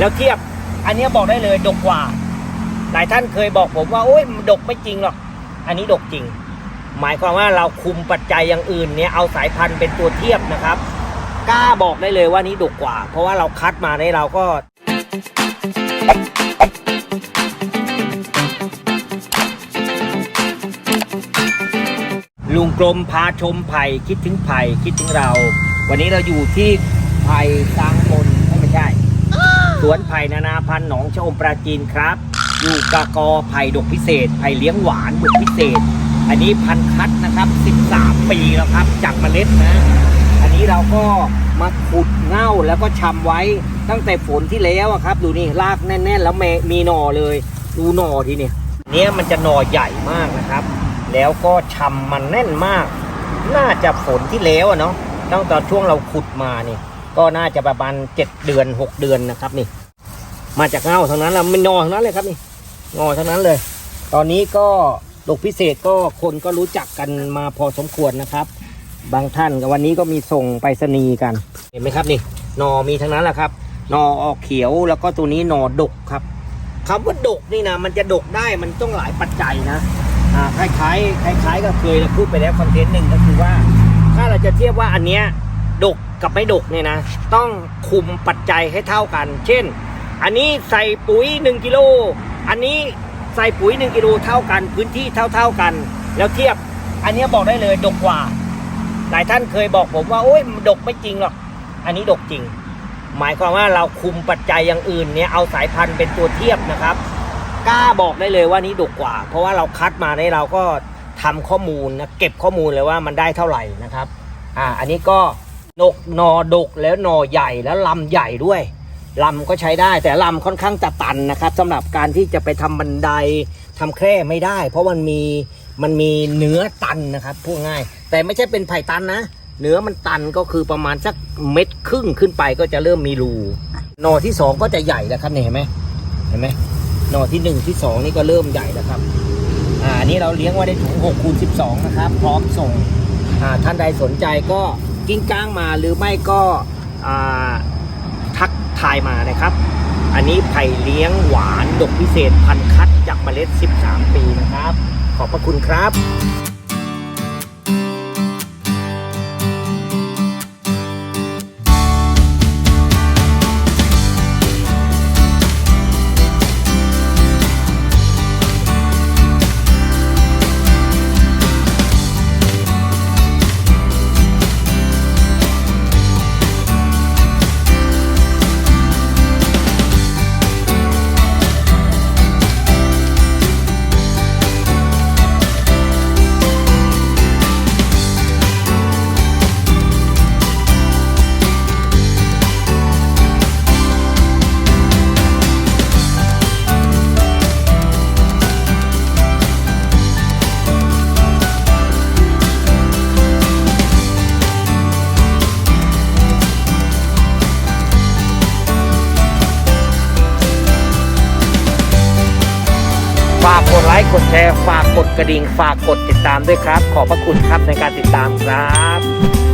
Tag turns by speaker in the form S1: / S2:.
S1: แล้วเทียบอันนี้บอกได้เลยดกกว่า หลายท่านเคยบอกผมว่าโอ้ยดกไม่จริงหรอก อันนี้ดกจริง หมายความว่าเราคุมปัจจัยอย่างอื่นเนี่ยเอาสายพันธุ์เป็นตัวเทียบนะครับ กล้าบอกได้เลยว่านี้ดกกว่า เพราะว่าเราคัดมาในเราก็ลุงกลมพาชมไผ่คิดถึงไผ่คิดถึงเรา วันนี้เราอยู่ที่ไผ่สร้างมนไม่ใช่ สวนไผ่นานาพันธุ์หนองชะอมปราจีนครับ อยู่กะกอไผ่ดกพิเศษไผ่เลี้ยงหวานดกพิเศษ อันนี้พันธุ์คัดนะครับ 13 ปีแล้วครับจากเมล็ดนะ อันนี้เราก็มาขุดเง่าแล้วก็ชำไว้ตั้งแต่ฝนที่แล้วครับ ดูนี่รากแน่น ๆ แล้วแมมีหน่อเลย ดูหน่อทีเนี่ยเนี้ยมันจะหน่อใหญ่มากนะครับ แล้วก็ชำมันแน่นมาก น่าจะฝนที่แล้วอะเนาะตั้งแต่ช่วงเราขุดมานี่ ก็น่าจะประมาณเจ็ดเดือนหกเดือนนะครับนี่ มาจากเงาทั้งนั้นแล้วมันนอทั้งนั้นเลยครับนี่งอทั้งนั้นเลย ตอนนี้ก็ดกพิเศษก็คนก็รู้จักกันมาพอสมควรนะครับ บางท่านก็วันนี้ก็มีส่งไปรษณีกัน เห็นไหมครับนี่นอมีทั้งนั้นแหละครับนอออกเขียวแล้วก็ตัวนี้นอดกครับคำว่าดกนี่นะมันจะดกได้มันต้องหลายปัจจัยนะอ่าคล้ายๆคล้ายๆกับเคยเราพูดไปแล้วคอนเทนต์หนึ่งก็คือว่า ถ้าเราจะเทียบว่าอันเนี้ยดก กับไม่ดกเนี่ยนะ ต้องคุมปัจจัยให้เท่ากัน เช่น อันนี้ใส่ปุ๋ย 1กิโลอันนี้ใส่ปุ๋ย 1กิโลเท่ากัน พื้นที่เท่าๆกัน แล้วเทียบอันนี้บอกได้เลยดกกว่า หลายท่านเคยบอกผมว่าโอ้ยดกไม่จริงหรอกอันนี้ดกจริง หมายความว่าเราคุมปัจจัยอย่างอื่นเนี่ยเอาสายพันธุ์เป็นตัวเทียบนะครับกล้าบอกได้เลยว่านี้ดกกว่า เพราะว่าเราคัดมาในเราก็ทำข้อมูลนะเก็บข้อมูลเลยว่ามันได้เท่าไหร่นะครับอ่าอันนี้ก็ ดกนอดกแล้วนอใหญ่แล้วลำใหญ่ด้วยลำก็ใช้ได้แต่ลำค่อนข้างจะตันนะครับสำหรับการที่จะไปทำบันไดทำแคร่ไม่ได้ เพราะมันมีมันมีเนื้อตันนะครับพูดง่าย แต่ไม่ใช่เป็นไผ่ตันนะเนื้อมันตันก็คือประมาณสักเม็ดครึ่งขึ้นไปก็จะเริ่มมีรูนอที่สองก็จะใหญ่แล้วครับเห็นไหมเห็นไหมนอที่หนึ่งที่สองนี่ก็เริ่มใหญ่แล้วครับอ่านนี้เราเลี้ยงไว้ในถุง6คูณ12นะครับ พร้อมส่งอ่าท่านใดสนใจก็ กิ้งก้างมาหรือไม่ก็ทักทายมานะครับ อันนี้ไผ่เลี้ยงหวานดกพิเศษพันคัดจากเมล็ด 13 ปีนะครับ ขอบพระคุณครับ ดไลค์กดแชร์ฝากกดกระดิ่งฝากกดติดตามด้วยครับ ขอบพระคุณครับในการติดตามครับ